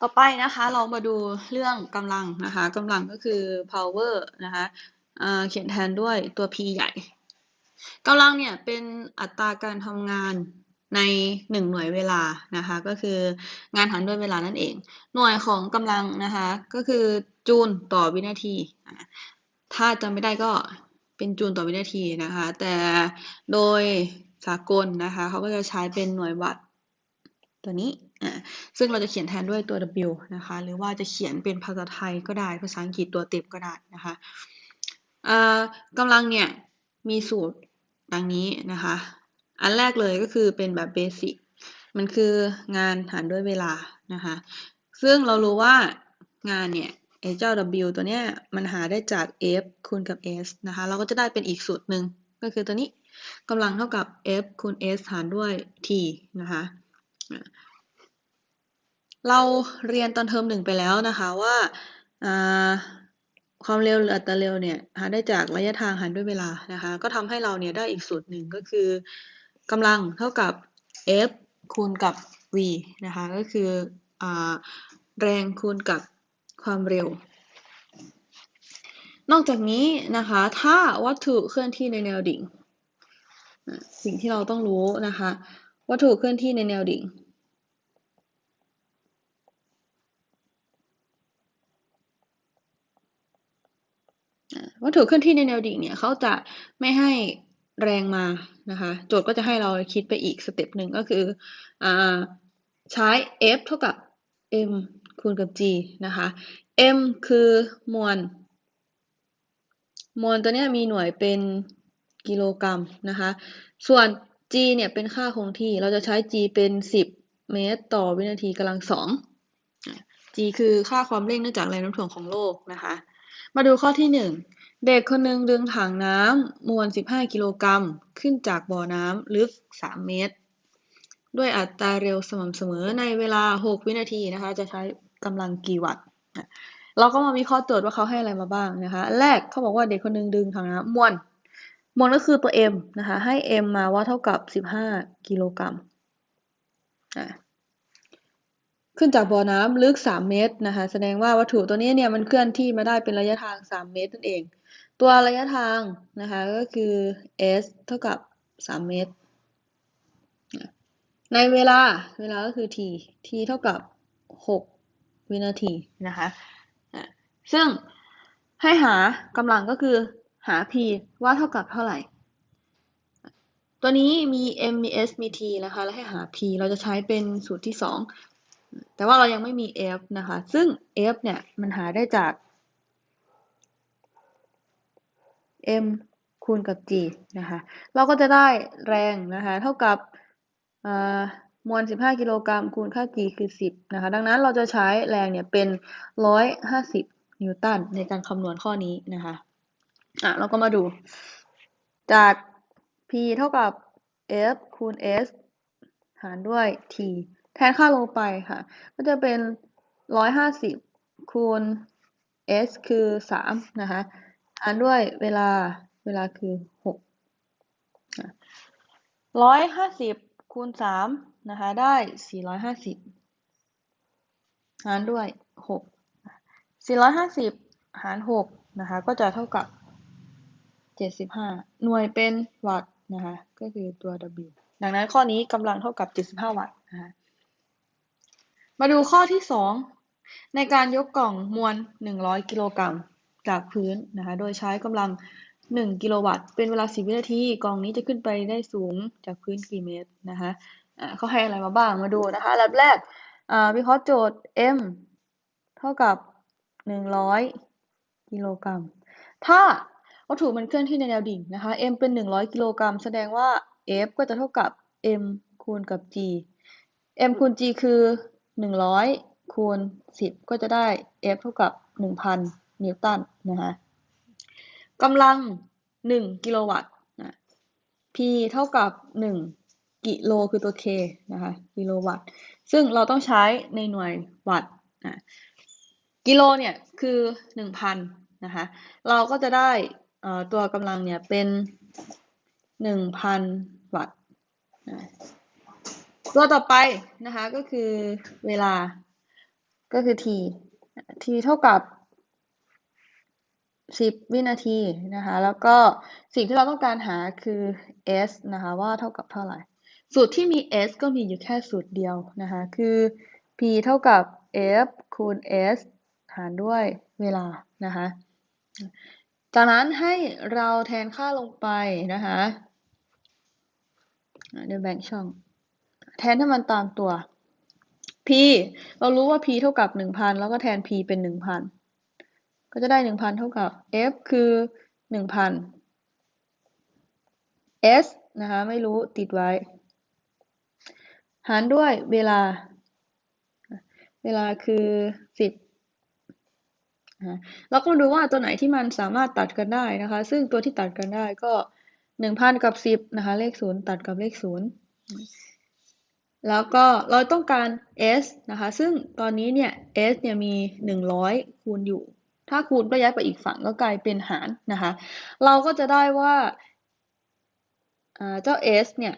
ต่อไปนะคะ เรามาดูเรื่องกำลังนะคะกำลังก็คือ power นะคะเขียนแทนด้วยตัว p ใหญ่กำลังเนี่ยเป็นอัตราการทำงานในหนึ่งหน่วยเวลานะคะ ก็คืองานหารด้วยเวลานั่นเอง หน่วยของกำลังนะคะ ก็คือจูลต่อวินาที ถ้าจำไม่ได้ก็เป็นจูลต่อวินาทีนะคะ แต่โดยสากลนะคะเขาก็จะใช้เป็นหน่วยวัต ตัวนี้อ่าซึ่งเราจะเขียนแทนด้วยตัว W นะคะ หรือว่าจะเขียนเป็นภาษาไทยก็ได้ ภาษาอังกฤษตัวเต็มก็ได้นะคะกำลังเนี่ยมีสูตรดังนี้นะคะ อันแรกเลยก็คือเป็นแบบเบสิก มันคืองานหารด้วยเวลานะคะ ซึ่งเรารู้ว่างานเนี่ยไอ้เจ้า W ตัวเนี้ยมันหาได้จาก F คูณกับ S นะคะ เราก็จะได้เป็นอีกสูตรหนึ่งก็คือตัวนี้กำลังเท่ากับ F คูณ S หารด้วย T นะคะ เราเรียนตอนเทอมหนึ่งไปแล้วนะคะว่าความเร็วหรืออัตราเร็วเนี่ยหาได้จากระยะทางหารด้วยเวลานะคะก็ทำให้เราเนี่ยได้อีกสูตรหนึ่งก็คือกำลังเท่ากับ f คูณกับ v นะคะก็คืออแรงคูณกับความเร็ว นอกจากนี้นะคะถ้าวัตถุเคลื่อนที่ในแนวดิ่ง สิ่งที่เราต้องรู้นะคะ วัตถุเคลื่อนที่ในแนวดิ่ง วัตถุเคลื่อนที่ในแนวดิ่งเนี่ยเขาจะไม่ให้แรงมานะคะ โจทย์ก็จะให้เราคิดไปอีกสเต็ปหนึ่งก็คืออใช้ F เท่ากับ m คูณกับ g นะคะ m คือมวล มวลตัวนี้มีหน่วยเป็นกิโลกรัมนะคะ ส่วน g เนี่ยเป็นค่าคงที่ เราจะใช้ g เป็น 10 เมตรต่อวินาทีกำลังสอง g คือค่าความเร่งเนื่องจากแรงโน้มถ่วงของโลกนะคะ มาดูข้อที่ 1 เด็กคนหนึ่งดึงถังน้ำมวล 15 กิโลกรัมขึ้นจากบ่อน้ำลึก 3 เมตร ด้วยอัตราเร็วสม่ำเสมอในเวลา 6 วินาทีนะคะ จะใช้กำลังกี่วัตต์เราก็มาวิเคราะห์โจทย์ว่าเขาให้อะไรมาบ้างนะคะ แรกเขาบอกว่าเด็กคนหนึ่งดึงถังน้ำมวล มวลก็คือตัว m นะคะ ให้ m มาว่าเท่ากับ 15 กิโลกรัมขึ้นจากบ่อน้ำลึก 3 เมตรนะคะ แสดงว่าวัตถุตัวนี้เนี่ยมันเคลื่อนที่มาได้เป็นระยะทาง 3 เมตรนั่นเอง ตัวระยะทางนะคะก็คือ s เท่ากับ 3 เมตร ในเวลาเวลาก็คือ t t เท่ากับ 6 วินาทีนะคะซึ่งให้หากำลังก็คือ หา p ว่าเท่ากับเท่าไหร่ ตัวนี้มี m มี s มี t นะคะ แล้วให้หา p เราจะใช้เป็นสูตรที่ 2 แต่ว่าเรายังไม่มี f นะคะ ซึ่ง f เนี่ย มันหาได้จาก m คูณกับ g นะคะ เราก็จะได้แรงนะคะ เท่ากับมวล 15 กิโลกรัม คูณค่า g คือ 10 นะคะ ดังนั้นเราจะใช้แรงเนี่ยเป็น 150 นิวตันในการคำนวณข้อนี้นะคะ อะเราก็มาดู จาก p เท่ากับ f คูณ s หารด้วย t แทนค่าลงไปค่ะ ก็จะเป็นร้อยห้าสิบคูณ s คือสามนะคะ หารด้วยเวลา เวลาคือหกร้อยห้าสิบคูณสามนะคะ ได้สี่ร้อยห้ารด้วยหกสี่ร้อยห้ารหกนะคะ ก็จะเท่ากับ เจ็ดสิบห้าหน่วยเป็นวัตต์นะคะ ก็คือตัว W ดังนั้นข้อนี้กำลังเท่ากับเจ็ดสิบห้าวัตต์นะคะมาดูข้อที่ 2 ในการยกกล่องมวล 100 กิโลกรัมจากพื้นนะคะ โดยใช้กำลัง 1 กิโลวัตต์ เป็นเวลา 10 วินาที กล่องนี้จะขึ้นไปได้สูงจากพื้นกี่เมตรนะคะเขาให้อะไรมาบ้าง มาดูนะคะอับแรกวิเคราะห์โจทย์ m เท่ากับ 100 กิโลกรัม ถ้า วัตถุมันเคลื่อนที่ในแนวดิ่งนะคะ m เป็น 100 กิโลกรัม แสดงว่า f ก็จะเท่ากับ m คูณกับ g m คูณ g คือหนึ่งร้อยคูณสิบก็จะได้ F เท่ากับหนึ่งพันนิวตันนะคะกำลังหนึ่งกิโลวัตต์นะ P เท่ากับหนึ่งกิโลคือตัว K นะคะ กิโลวัตต์ ซึ่งเราต้องใช้ในหน่วยวัตต์นะ กิโลเนี่ยคือหนึ่งพันนะคะ เราก็จะได้ ตัวกำลังเนี่ยเป็นหนึ่งพันวัตต์ตัวต่อไปนะคะก็คือเวลาก็คือ t t เท่ากับ10วินาทีนะคะ แล้วก็สิ่งที่เราต้องการหาคือ s นะคะว่าเท่ากับเท่าไหร่ สูตรที่มี s ก็มีอยู่แค่สูตรเดียวนะคะคือ p เท่ากับ f คูณ s หารด้วยเวลานะคะ จากนั้นให้เราแทนค่าลงไปนะคะเดี๋ยวแบ่งช่อง แทนให้มันตามตัว p เรารู้ว่า p เท่ากับ 1,000 แล้วก็แทน p เป็น 1,000 ก็จะได้ 1,000 เท่ากับ f คือ 1,000 s นะคะไม่รู้ติดไว้ หารด้วยเวลา เวลาคือ 10 เราก็มาดูว่าตัวไหนที่มันสามารถตัดกันได้นะคะ ซึ่งตัวที่ตัดกันได้ก็1,000กับ10นะคะ เลข0ตัดกับเลข0แล้วก็เราต้องการ s นะคะ ซึ่งตอนนี้เนี่ย s เนี่ยมี 100 คูณอยู่ ถ้าคูณก็ย้ายไปอีกฝั่งก็กลายเป็นหารนะคะ เราก็จะได้ว่าเจ้า s เนี่ย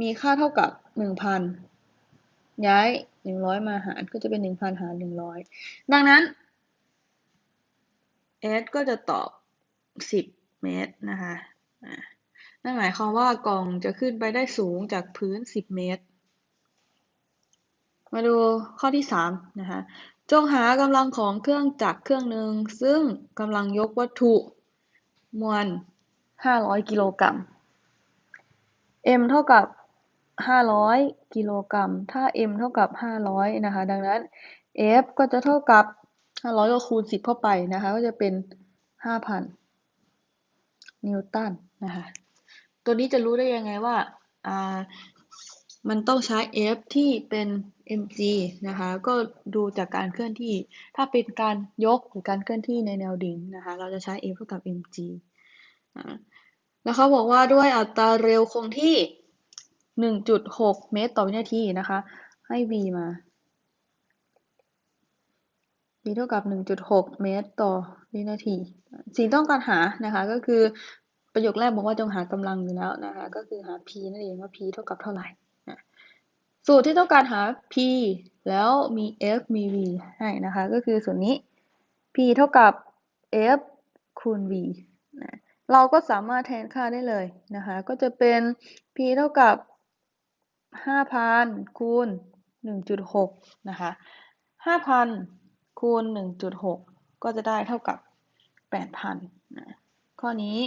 มีค่าเท่ากับ 1,000 ย้าย100มาหารก็จะเป็น1,000หาร100ดังนั้น s ก็จะตอบ10เมตรนะคะนั่นหมายความว่ากล่องจะขึ้นไปได้สูงจากพื้น10เมตร มาดูข้อที่3นะคะจงหากำลังของเครื่องจักรเครื่องหนึ่งซึ่งกำลังยกวัตถุมวล500 กิโลกรัม m เท่ากับ 500กิโลกรัม ถ้า m เท่ากับ500นะคะ ดังนั้น f ก็จะเท่ากับ500ก็คูณ10เข้าไปนะคะ ก็จะเป็น5,000นิวตันนะคะ ตัวนี้จะรู้ได้ยังไงว่าอ่ามันต้องใช้ f ที่เป็น mg นะคะ ก็ดูจากการเคลื่อนที่ ถ้าเป็นการยกหรือการเคลื่อนที่ในแนวดิ่งนะคะ เราจะใช้ f เท่ากับ mg แล้วเขาบอกว่าด้วยอัตราเร็วคงที่ 1.6 เมตรต่อวินาทีนะคะ ให้ v มา v เท่ากับ 1.6 เมตรต่อวินาที สิ่งต้องการหานะคะก็คือประโยคแรกบอกว่าจงหากำลังอยู่แล้วนะคะก็คือหา p นั่นเองว่า p เท่ากับเท่าไหร่สูตรที่ต้องการหา p แล้วมี f มี v ให้นะคะก็คือส่วนนี้ p เท่ากับ f คูณ v นะเราก็สามารถแทนค่าได้เลยนะคะก็จะเป็น p เท่ากับ 5,000คูณ1.6นะคะ5,000คูณ1.6ก็จะได้เท่ากับ8,000นะข้อนี้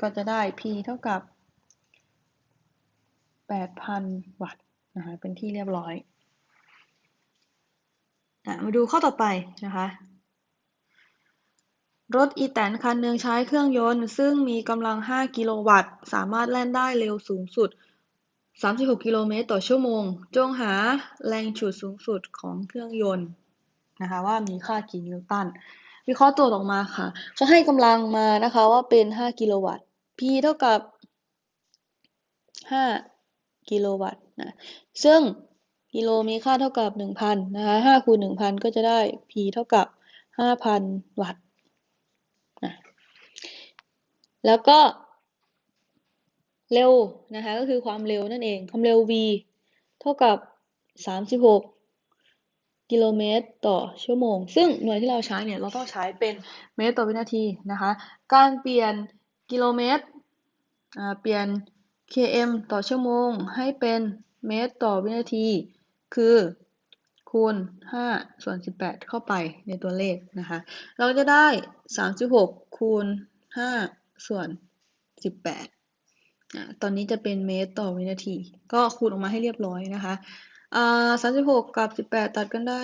ก็จะได้ p เท่ากับ8,000วัตต์นะคะเป็นที่เรียบร้อยอมาดูข้อต่อไปนะคะรถอีแตนคันหนึ่งใช้เครื่องยนต์ ซึ่งมีกำลัง 5 กิโลวัตต์ สามารถแล่นได้เร็วสูงสุด 36 กิโลเมตรต่อชั่วโมง จงหาแรงฉุดสูงสุดของเครื่องยนต์นะคะว่ามีค่ากี่นิวตัน วิเคราะห์ตัวออกมาค่ะเขาให้กำลังมานะคะว่าเป็น 5 กิโลวัตต์ P เท่ากับ 5 กิโลวัตต์นะ ซึ่งกิโลมีค่าเท่ากับ 1,000นะคะ5คูณ 1,000 ก็จะได้ P เท่ากับ 5,000 วัตต์นะแล้วก็ เร็วนะคะก็คือความเร็วนั่นเอง ความเร็ว v เท่ากับ 36 กิโลเมตรต่อชั่วโมง ซึ่งหน่วยที่เราใช้เนี่ยเราต้องใช้เป็นเมตรต่อวินาทีนะคะ การเปลี่ยนกิโลเมตรเปลี่ยน km ต่อชั่วโมง ให้เป็นเมตรต่อวินาที คือคูณ 5 ส่วน 18 เข้าไปในตัวเลขนะคะ เราจะได้ 36 คูณ 5 ส่วน 18 ตอนนี้จะเป็นเมตรต่อวินาที ก็คูณออกมาให้เรียบร้อยนะคะสามสิบหกกับสิบแปดตัดกันได้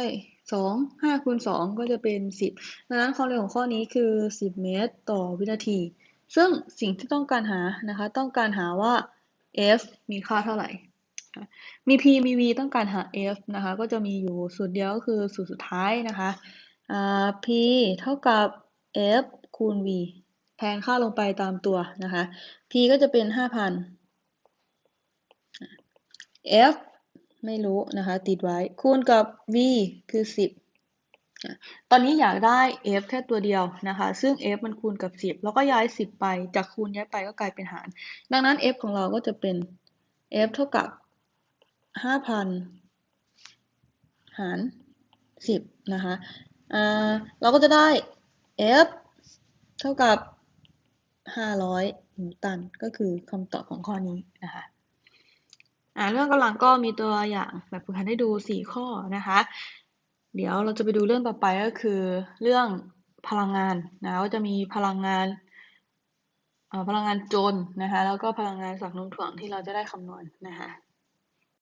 สองห้าคูณสองก็จะเป็นสิบดังนั้นความเร็วของข้อนี้คือสิบเมตรต่อวินาที ซึ่งสิ่งที่ต้องการหานะคะ ต้องการหาว่า f มีค่าเท่าไหร่ มี p มี v ต้องการหา f นะคะ ก็จะมีอยู่สูตรเดียวก็คือสูตรสุดท้ายนะคะ p เท่ากับ f คูณ v แทนค่าลงไปตามตัวนะคะ p ก็จะเป็นห้าพัน f ไม่รู้นะคะ ติดไว้คูณกับ v คือ 10 ตอนนี้อยากได้ f แค่ตัวเดียวนะคะ ซึ่ง f มันคูณกับ 10 แล้วก็ย้าย 10 ไป จากคูณย้ายไปก็กลายเป็นหาร ดังนั้น f ของเราก็จะเป็น f เท่ากับ 5,000 หาร 10 นะคะ เราก็จะได้ F เท่ากับ 500 นิวตัน ก็คือคำตอบของข้อนี้นะคะอ่าเรื่องกำลังก็มีตัวอย่างแบบฝึกหัดให้ดู 4 ข้อนะคะ เดี๋ยวเราจะไปดูเรื่องต่อไปก็คือเรื่องพลังงานนะว่าจะมีพลังงานอ่อพลังงานจนนะคะแล้วก็พลังงานสักน้มถ่วงที่เราจะได้คำนวณนะคะ